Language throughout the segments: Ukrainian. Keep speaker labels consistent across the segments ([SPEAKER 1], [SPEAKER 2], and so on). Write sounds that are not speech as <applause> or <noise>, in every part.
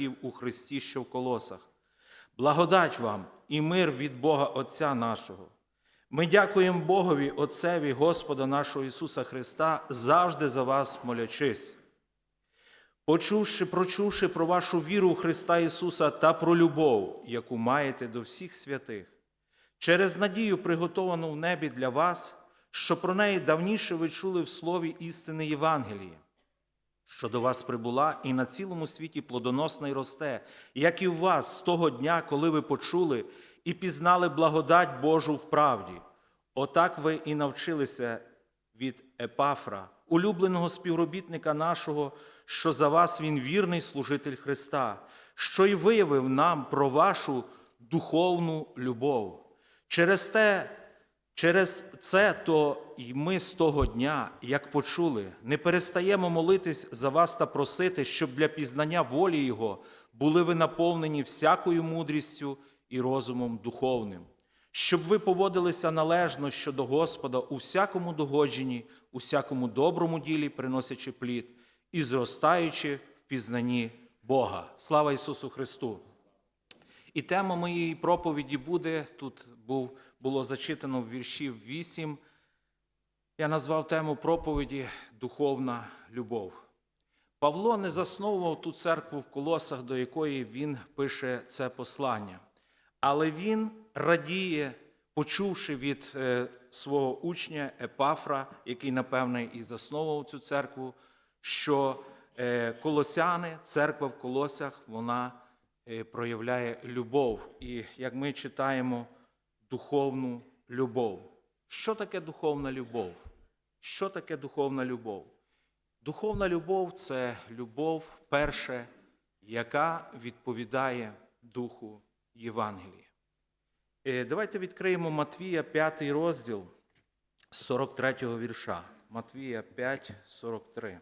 [SPEAKER 1] братів у Христі, що в колосах. Благодать вам і мир від Бога Отця нашого. Ми дякуємо Богові, Отцеві Господа нашого Ісуса Христа, завжди за вас молячись. Почувши, прочувши про вашу віру у Христа Ісуса та про любов, яку маєте до всіх святих, через надію, приготовану в небі для вас, що про неї давніше ви чули в слові істини Євангелії, що до вас прибула і на цілому світі плодоносна й росте, як і в вас з того дня, коли ви почули і пізнали благодать Божу в правді. Отак ви і навчилися від Епафра, улюбленого співробітника нашого, що за вас він вірний служитель Христа, що й виявив нам про вашу духовну любов. Через те, через це то й ми з того дня, як почули, не перестаємо молитись за вас та просити, щоб для пізнання волі Його були ви наповнені всякою мудрістю і розумом духовним, щоб ви поводилися належно щодо Господа у всякому догодженні, у всякому доброму ділі, приносячи плід і зростаючи в пізнанні Бога. Слава Ісусу Христу! І тема моєї проповіді буде, тут був, було зачитано в вірші 8. Я назвав тему проповіді Духовна любов. Павло не засновував ту церкву в колосах, до якої він пише це послання. Але він радіє, почувши від е, свого учня Епафра, який, напевне, і засновував цю церкву, що е, колосяни, церква в колосях, вона проявляє любов. І як ми читаємо, духовну любов. Що таке духовна любов? Що таке духовна любов? Духовна любов це любов перше, яка відповідає Духу Євангелія. Е, Давайте відкриємо Матвія 5 розділ з 43 вірша. Матвія 5, 43.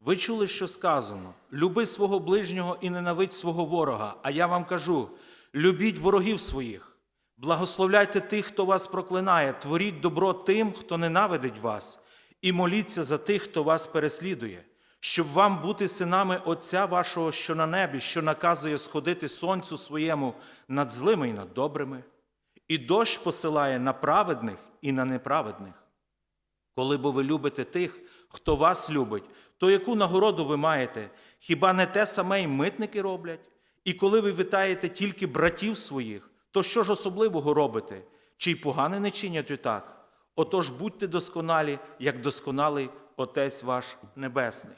[SPEAKER 1] Ви чули, що сказано: люби свого ближнього і ненавидь свого ворога. А я вам кажу: любіть ворогів своїх, благословляйте тих, хто вас проклинає, творіть добро тим, хто ненавидить вас, і моліться за тих, хто вас переслідує, щоб вам бути синами Отця вашого, що на небі, що наказує сходити сонцю своєму над злими і над добрими, і дощ посилає на праведних і на неправедних. Коли бо ви любите тих, хто вас любить, то яку нагороду ви маєте? Хіба не те саме й митники роблять? І коли ви вітаєте тільки братів своїх, то що ж особливого робите? Чи й погане не чинять отак? Отож будьте досконалі, як досконалий Отець ваш Небесний.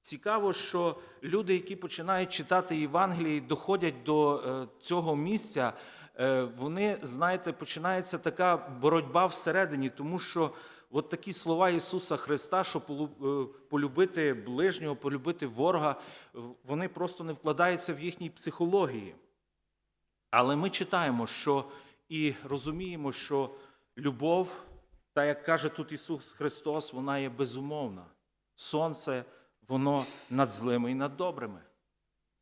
[SPEAKER 1] Цікаво, що люди, які починають читати Євангелії, доходять до е, цього місця, е, вони, знаєте, починається така боротьба всередині, тому що от такі слова Ісуса Христа, що е, полюбити ближнього, полюбити ворога, вони просто не вкладаються в їхній психології. Але ми читаємо, що і розуміємо, що любов, та як каже тут Ісус Христос, вона є безумовна. Сонце, воно над злими і над добрими.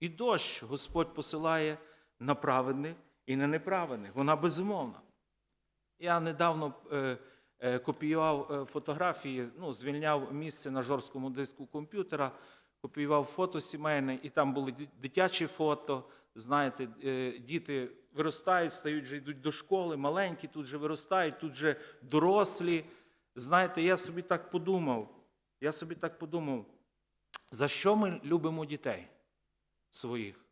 [SPEAKER 1] І дощ Господь посилає на праведних і на неправедних. Вона безумовна. Я недавно е, копіював е, фотографії, ну, звільняв місце на жорсткому диску комп'ютера, копіював фото сімейне, і там були дитячі фото. Знаєте, е, діти виростають, стають вже йдуть до школи, маленькі тут же виростають, тут же дорослі. Знаєте, я собі так подумав, я собі так подумав, за що ми любимо дітей своїх?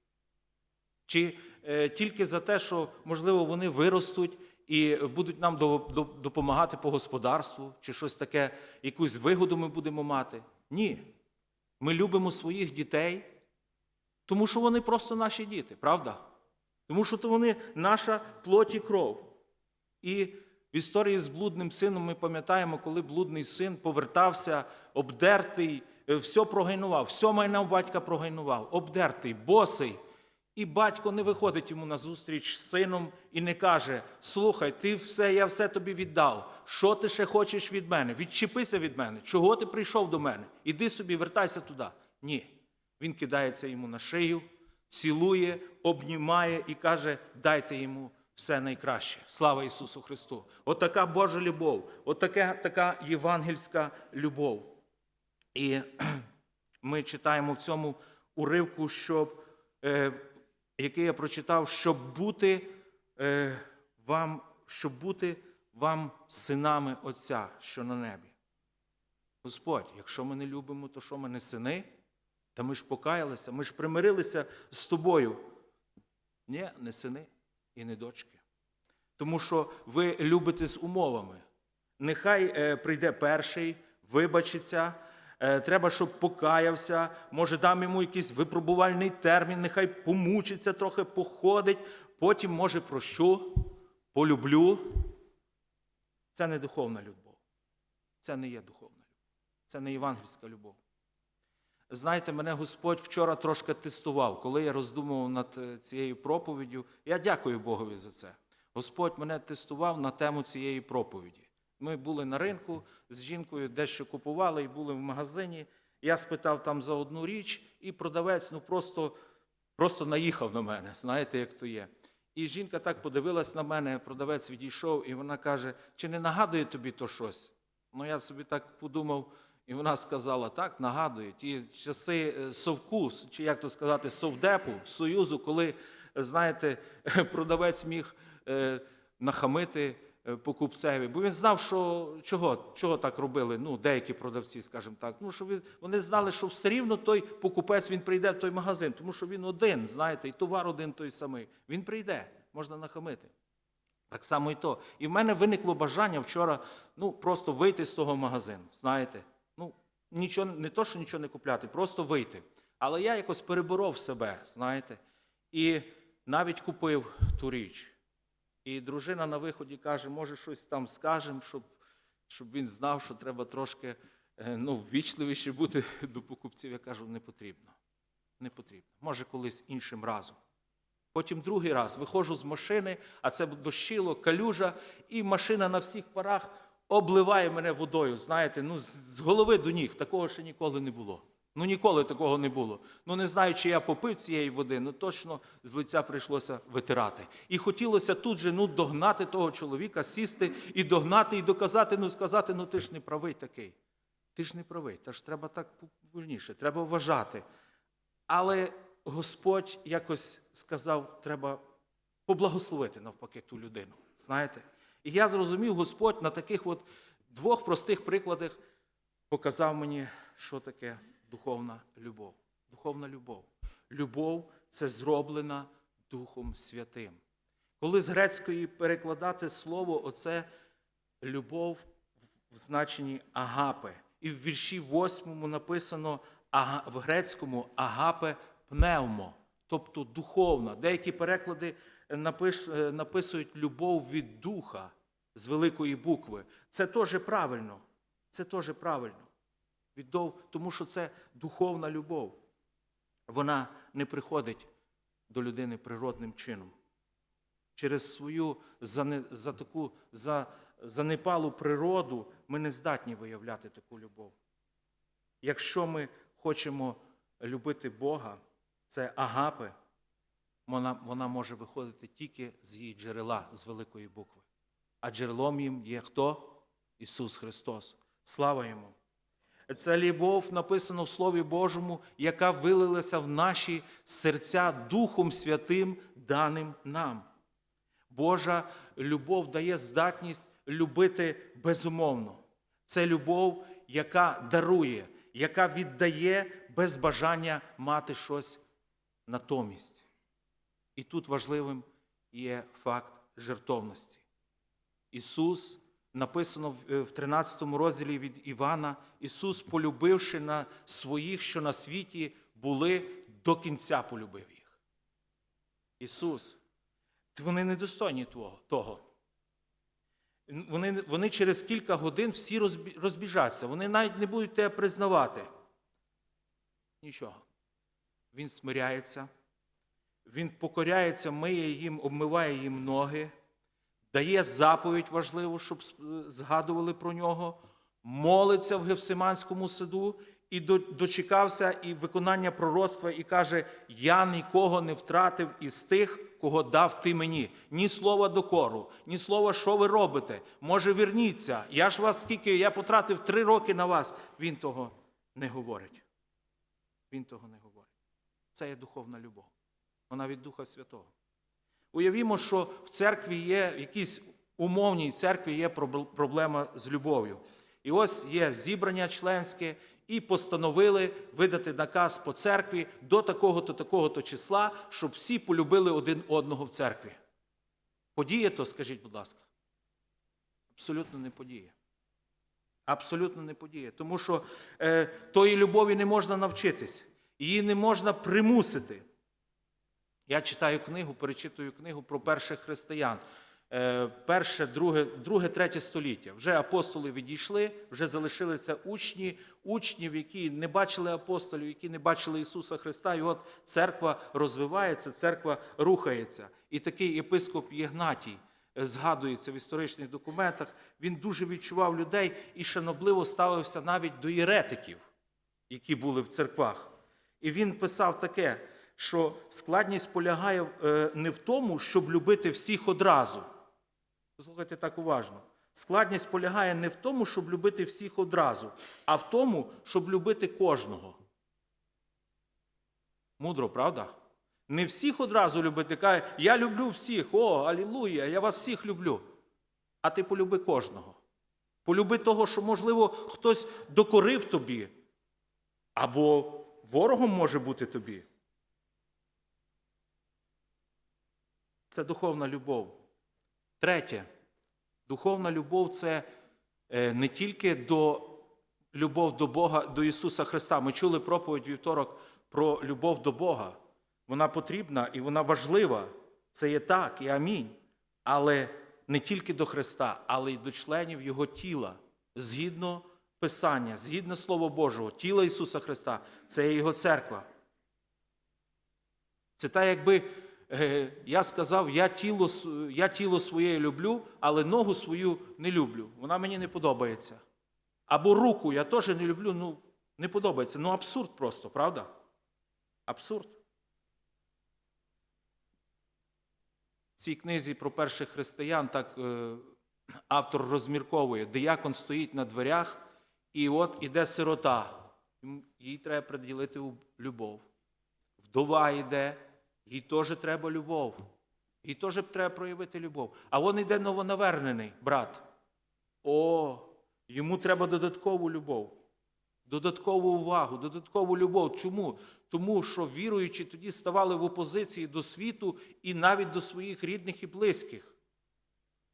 [SPEAKER 1] Чи е, тільки за те, що, можливо, вони виростуть і будуть нам до- до- допомагати по господарству, чи щось таке, якусь вигоду ми будемо мати? Ні. Ми любимо своїх дітей, тому що вони просто наші діти, правда? Тому що то вони наша плоть і кров. І в історії з блудним сином ми пам'ятаємо, коли блудний син повертався, обдертий, е, все прогайнував, все майна батька прогайнував, обдертий, босий. І батько не виходить йому на зустріч з сином і не каже: Слухай, ти все, я все тобі віддав. Що ти ще хочеш від мене? Відчепися від мене. Чого ти прийшов до мене? Іди собі, вертайся туди. Ні. Він кидається йому на шию, цілує, обнімає і каже: дайте йому все найкраще. Слава Ісусу Христу! Отака Божа любов, отака така євангельська любов. І <clears throat> ми читаємо в цьому уривку, щоб, е, який я прочитав, щоб бути е, вам, щоб бути вам синами Отця, що на небі. Господь, якщо ми не любимо, то що ми не сини? Та ми ж покаялися, ми ж примирилися з тобою. Ні, не сини і не дочки. Тому що ви любите з умовами. Нехай е, прийде перший, вибачиться, треба, щоб покаявся, може дам йому якийсь випробувальний термін, нехай помучиться, трохи походить, потім, може, прощу, полюблю. Це не духовна любов. Це не є духовна любов. Це не євангельська любов. Знаєте, мене Господь вчора трошки тестував, коли я роздумував над е, цією проповіддю. Я дякую Богові за це. Господь мене тестував на тему цієї проповіді. Ми були на ринку з жінкою, дещо купували і були в магазині. Я спитав там за одну річ, і продавець ну просто, просто наїхав на мене. Знаєте, як то є. І жінка так подивилась на мене, продавець відійшов, і вона каже: чи не нагадує тобі то щось? Ну я собі так подумав, і вона сказала: так, нагадує. Ті часи е, совку, чи як то сказати, совдепу, союзу, коли, знаєте, <laughs> продавець міг е, нахамити покупцеві. Бо він знав, що чого, чого так робили. Ну, деякі продавці, скажімо так. Ну, що він, вони знали, що все рівно той покупець він прийде в той магазин, тому що він один, знаєте, і товар один той самий. Він прийде, можна нахамити. Так само і то. І в мене виникло бажання вчора ну, просто вийти з того магазину. Знаєте, ну, нічого, не то, що нічого не купляти, просто вийти. Але я якось переборов себе, знаєте, і навіть купив ту річ. І дружина на виході каже, може, щось там скажемо, щоб, щоб він знав, що треба трошки е, ну, ввічливіше бути <laughs> до покупців. Я кажу, не потрібно. Не потрібно. Може, колись іншим разом. Потім другий раз виходжу з машини, а це дощило, калюжа, і машина на всіх парах обливає мене водою. Знаєте, ну з- з голови до ніг. Такого ще ніколи не було. Ну ніколи такого не було. Ну не знаю, чи я попив цієї води, ну точно з лиця прийшлося витирати. І хотілося тут же ну, догнати того чоловіка, сісти і догнати, і доказати, ну сказати, ну ти ж не правий такий. Ти ж не правий, та ж треба так повільніше, треба вважати. Але Господь якось сказав, треба поблагословити навпаки ту людину. Знаєте? І я зрозумів, Господь на таких от двох простих прикладах показав мені, що таке духовна любов. Духовна любов. Любов це зроблена Духом Святим. Коли з грецької перекладати слово, оце любов в значенні агапе. І в вірші восьмому написано в грецькому агапе пневмо, тобто духовна. Деякі переклади е, написують любов від духа з великої букви. Це теж правильно. Це теж правильно. Віддов, тому що це духовна любов. Вона не приходить до людини природним чином. Через свою зане- за таку за, занепалу природу ми не здатні виявляти таку любов. Якщо ми хочемо любити Бога, це агапи, вона, вона може виходити тільки з її джерела, з великої букви. А джерелом їм є хто? Ісус Христос. Слава йому! Це любов написано в Слові Божому, яка вилилася в наші серця Духом Святим, даним нам. Божа любов дає здатність любити безумовно. Це любов, яка дарує, яка віддає без бажання мати щось натомість. І тут важливим є факт жертовності. Ісус, написано в- е, 13 розділі від Івана, Ісус, полюбивши на своїх, що на світі були, до кінця полюбив їх. Ісус, вони недостойні того. Вони, вони через кілька годин всі розбіжаться, вони навіть не будуть тебе признавати. Нічого. Він смиряється, він покоряється, миє їм, обмиває їм ноги, дає заповідь важливу, щоб згадували про нього, молиться в Гефсиманському саду і дочекався і виконання пророцтва, і каже: Я нікого не втратив із тих, кого дав ти мені. Ні слова докору, ні слова, що ви робите. Може, верніться. Я ж вас скільки, я потратив три роки на вас. Він того не говорить. Він того не говорить. Це є духовна любов. Вона від Духа Святого. Уявімо, що в церкві є в якійсь умовній церкві є проблема з любов'ю. І ось є зібрання членське, і постановили видати наказ по церкві до такого-то, такого-то числа, щоб всі полюбили один одного в церкві. Подіє то, скажіть, будь ласка. Абсолютно не подіє. Абсолютно не подіє. Тому що е, тої любові не можна навчитись, її не можна примусити. Я читаю книгу, перечитую книгу про перших християн. Е, Перше, друге, друге, третє століття. Вже апостоли відійшли, вже залишилися учні, учнів, які не бачили апостолів, які не бачили Ісуса Христа. І от церква розвивається, церква рухається. І такий єпископ Єгнатій е, згадується в історичних документах. Він дуже відчував людей і шанобливо ставився навіть до єретиків, які були в церквах. І він писав таке, що складність полягає е, не в тому, щоб любити всіх одразу. Слухайте так уважно. Складність полягає не в тому, щоб любити всіх одразу, а в тому, щоб любити кожного. Мудро, правда? Не всіх одразу любити. Каже, я люблю всіх, о, алілуя, я вас всіх люблю. А ти полюби кожного. Полюби того, що, можливо, хтось докорив тобі, або ворогом може бути тобі. Це духовна любов. Третє, духовна любов це е, не тільки до любов до Бога, до Ісуса Христа. Ми чули проповідь вівторок про любов до Бога. Вона потрібна і вона важлива. Це є так і амінь. Але не тільки до Христа, але й до членів Його тіла, згідно Писання, згідно Слова Божого, тіла Ісуса Христа, це є Його церква. Це так, якби я сказав, я тіло, я тіло своє люблю, але ногу свою не люблю. Вона мені не подобається. Або руку я теж не люблю, ну не подобається. Ну абсурд просто, правда? Абсурд. В цій книзі про перших християн так е, автор розмірковує. Диякон стоїть на дверях, і от іде сирота. Їй треба приділити любов. Вдова йде, їй теж треба любов. Їй теж треба проявити любов. А вон йде новонавернений брат. О, йому треба додаткову любов, додаткову увагу, додаткову любов. Чому? Тому що віруючі тоді ставали в опозиції до світу і навіть до своїх рідних і близьких.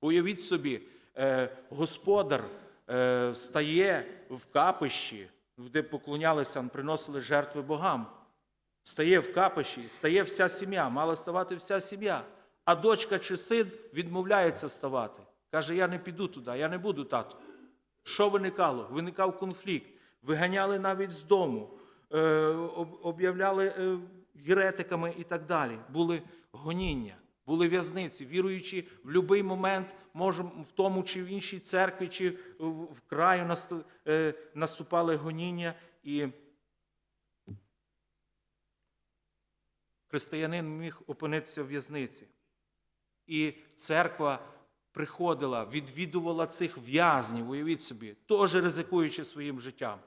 [SPEAKER 1] Уявіть собі, е, господар е, стає в капищі, де поклонялися, приносили жертви богам. Стає в капищі, стає вся сім'я, мала ставати вся сім'я. А дочка чи син відмовляється ставати. Каже, я не піду туди, я не буду тату. Що виникало? Виникав конфлікт. Виганяли навіть з дому, е, об'являли е, єретиками і так далі. Були гоніння, були в'язниці. Віруючи в будь-який момент, може, в тому чи в іншій церкві, чи в в краю е, наступали гоніння. І християнин міг опинитися в в'язниці. І церква приходила, відвідувала цих в'язнів, уявіть собі, теж ризикуючи своїм життям.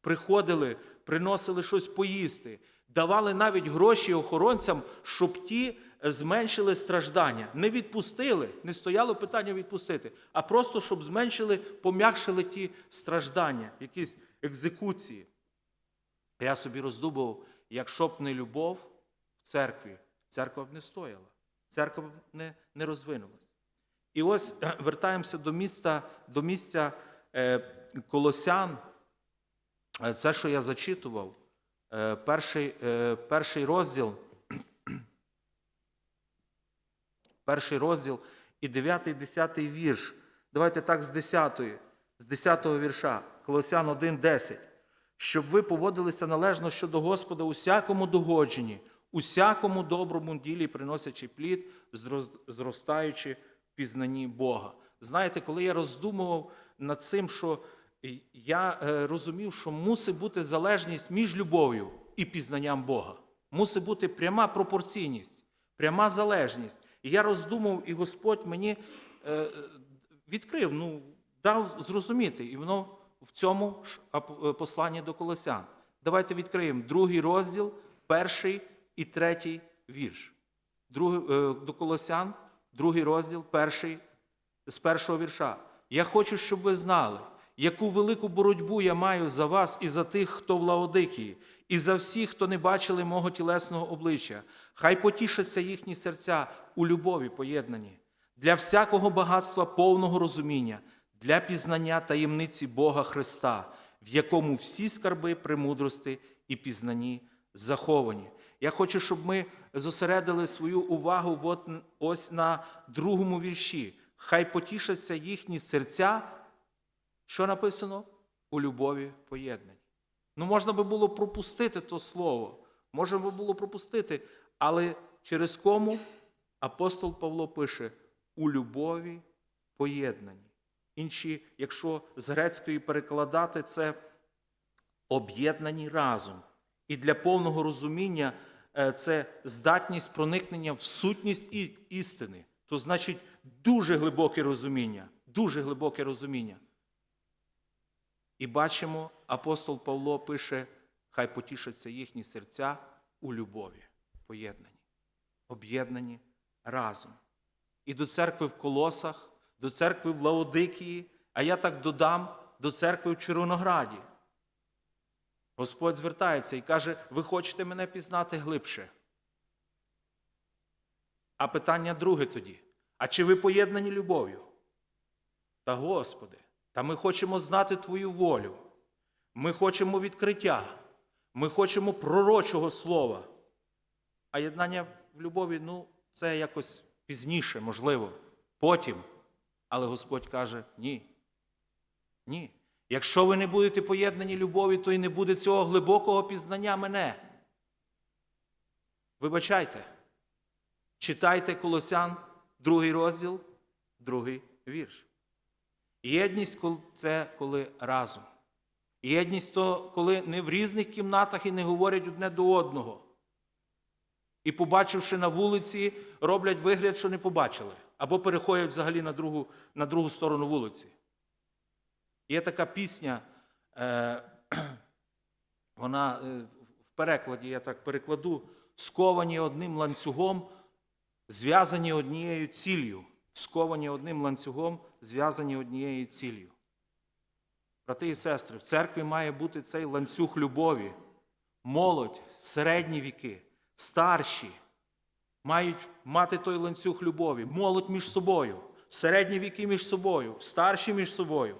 [SPEAKER 1] Приходили, приносили щось поїсти, давали навіть гроші охоронцям, щоб ті зменшили страждання. Не відпустили, не стояло питання відпустити, а просто щоб зменшили, пом'якшили ті страждання, якісь екзекуції. Я собі роздумував, якщо б не любов церкві, церква б не стояла, церква б не, не розвинулась. І ось е, вертаємося до міста, до місця е, Колосян. Е, Це, що я зачитував, перший, перший розділ, <clears throat> перший розділ і 9 і 10 вірш. Давайте так з 10, з 10 вірша, Колосян 1, 10. Щоб ви поводилися належно щодо Господа усякому догодженні, усякому доброму ділі, приносячи плід, зростаючи в пізнанні Бога. Знаєте, коли я роздумував над цим, що я е, розумів, що мусить бути залежність між любов'ю і пізнанням Бога. Мусить бути пряма пропорційність, пряма залежність. І я роздумав, і Господь мені е, відкрив, ну, дав зрозуміти. І воно в цьому е, посланні до Колосян. Давайте відкриємо другий розділ, перший і третій вірш. Е, до Колосян, другий розділ, перший, з першого вірша. Я хочу, щоб ви знали, яку велику боротьбу я маю за вас і за тих, хто в Лаодикії, і за всіх, хто не бачили мого тілесного обличчя. Хай потішаться їхні серця у любові поєднані, для всякого багатства повного розуміння, для пізнання таємниці Бога Христа, в якому всі скарби премудрости і пізнанні заховані. Я хочу, щоб ми зосередили свою увагу от, ось на другому вірші. Хай потішаться їхні серця, що написано? У любові поєднані. Ну, можна би було пропустити то слово, можна би було пропустити, але через кому апостол Павло пише у любові поєднані. Інші, якщо з грецької перекладати, це об'єднані разом. І для повного розуміння це здатність проникнення в сутність істини. То значить дуже глибоке розуміння, дуже глибоке розуміння. І бачимо, апостол Павло пише, хай потішаться їхні серця у любові, поєднані, об'єднані разом. І до церкви в Колосах, до церкви в Лаодикії, а я так додам до церкви в Червонограді. Господь звертається і каже: ви хочете мене пізнати глибше. А питання друге тоді: а чи ви поєднані любов'ю? Та Господи, та ми хочемо знати Твою волю. Ми хочемо відкриття. Ми хочемо пророчого слова. А єднання в любові, ну, це якось пізніше, можливо, потім. Але Господь каже: ні. Ні. Якщо ви не будете поєднані любові, то і не буде цього глибокого пізнання мене. Вибачайте. Читайте Колосян, другий розділ, другий вірш. Єдність це коли разом. Єдність то коли не в різних кімнатах і не говорять одне до одного. І, побачивши на вулиці, роблять вигляд, що не побачили, або переходять взагалі на другу, на другу сторону вулиці. Є така пісня, е, <clears throat> вона е, в перекладі, я так перекладу, сковані одним ланцюгом, зв'язані однією ціллю. Сковані одним ланцюгом, зв'язані однією ціллю. Брати і сестри, в церкві має бути цей ланцюг любові. Молодь, середні віки, старші мають мати той ланцюг любові. Молодь між собою, середні віки між собою, старші між собою.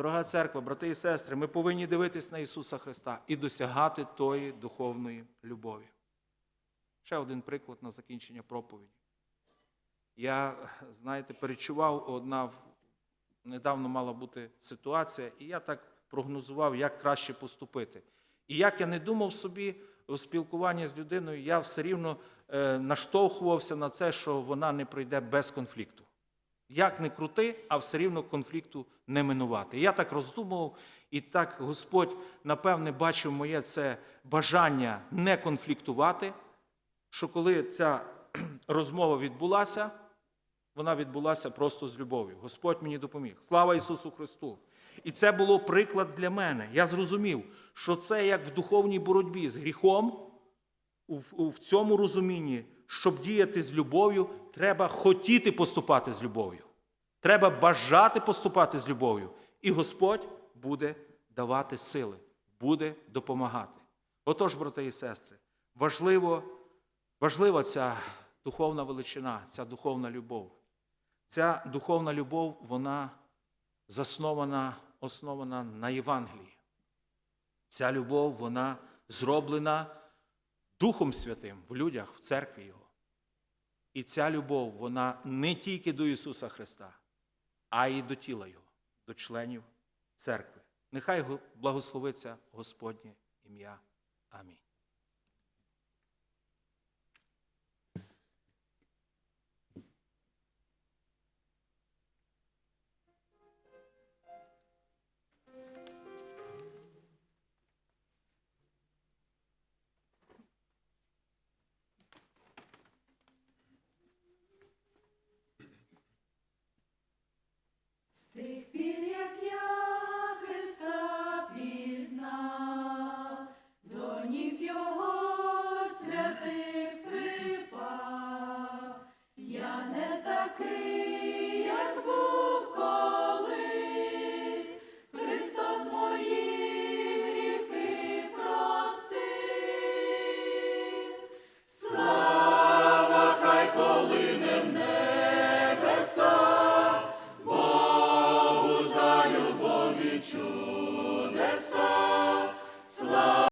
[SPEAKER 1] Дорога церква, брати і сестри, ми повинні дивитись на Ісуса Христа і досягати тої духовної любові. Ще один приклад на закінчення проповіді. Я, знаєте, перечував одна недавно мала бути ситуація, і я так прогнозував, як краще поступити. І як я не думав собі у спілкуванні з людиною, я все рівно е, наштовхувався на це, що вона не пройде без конфлікту. Як не крути, а все рівно конфлікту не минувати. Я так роздумував, і так Господь, напевне, бачив моє це бажання не конфліктувати, що коли ця <clears throat> розмова відбулася, вона відбулася просто з любов'ю. Господь мені допоміг. Слава Ісусу Христу! І це було приклад для мене. Я зрозумів, що це як в духовній боротьбі з гріхом, в цьому розумінні, щоб діяти з любов'ю, треба хотіти поступати з любов'ю. Треба бажати поступати з любов'ю. І Господь буде давати сили, буде допомагати. Отож, брати і сестри, важливо, важлива ця духовна величина, ця духовна любов. Ця духовна любов, вона заснована, основана на Євангелії. Ця любов, вона зроблена Духом Святим в людях, в церкві. І ця любов, вона не тільки до Ісуса Христа, а й до тіла Його, до членів церкви. Нехай благословиться Господнє ім'я. Амінь.